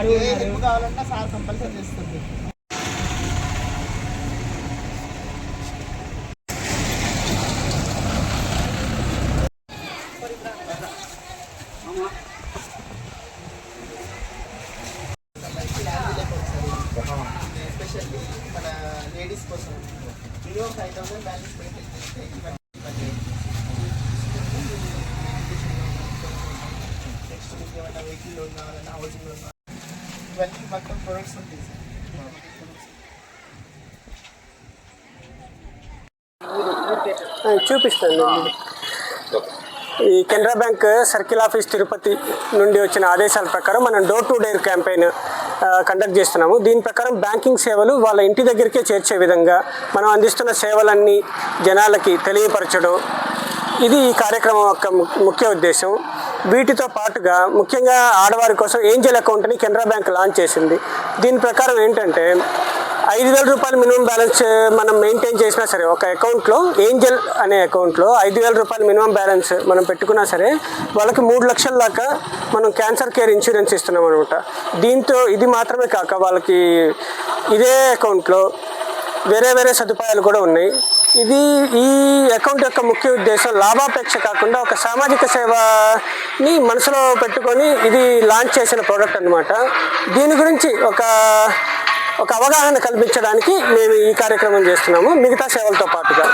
కావాలన్నా sir compulsory చేస్తుంది. Especially మన లేడీస్ కోసం minimum five thousand balance maintain చేస్తే ఇవన్నీ నెక్స్ట్ మీకు ఏమైనా వెహికల్ లోన్ కావాలన్నా హౌసింగ్ లోన్ ఇవన్నీ మొత్తం ప్రొడక్ట్స్ ఉంటాయి సార్. చూపిస్తాను. ఈ Canara bank circle office Tirupati నుండి వచ్చిన ఆదేశాల ప్రకారం మనం door to door campaign conduct చేస్తున్నాము. దీని ప్రకారం బ్యాంకింగ్ సేవలు వాళ్ళ ఇంటి దగ్గరికే చేర్చే విధంగా మనం అందిస్తున్న సేవలన్నీ జనాలకి తెలియపరచడం ఇది ఈ కార్యక్రమం యొక్క ము- ముఖ్య ఉద్దేశం. వీటితో పాటుగా ముఖ్యంగా ఆడవారి కోసం ఏంజల్ అకౌంట్ని కెనరా బ్యాంక్ లాంచ్ చేసింది. దీని ప్రకారం ఏంటంటే ఐదు వేల రూపాయలు మినిమం బ్యాలెన్స్ మనం మెయింటైన్ చేసినా సరే ఒక అకౌంట్లో ఏంజల్ అనే అకౌంట్లో ఐదు వేల రూపాయలు మినిమం బ్యాలెన్స్ మనం పెట్టుకున్నా సరే వాళ్ళకి మూడు లక్షల దాకా మనం క్యాన్సర్ కేర్ ఇన్సూరెన్స్ ఇస్తున్నాం అనమాట దీంతో ఇది మాత్రమే కాక వాళ్ళకి ఇదే అకౌంట్లో వేరే వేరే సదుపాయాలు కూడా ఉన్నాయి. ఇది ఈ అకౌంట్ యొక్క ముఖ్య ఉద్దేశం లాభాపేక్ష కాకుండా ఒక సామాజిక సేవని మనసులో పెట్టుకొని ఇది లాంచ్ చేసిన ప్రోడక్ట్ అన్నమాట. దీని గురించి ఒక ఒక అవగాహన కల్పించడానికి మేము ఈ కార్యక్రమం చేస్తున్నాము. మిగతా సేవలతో పాటుగా.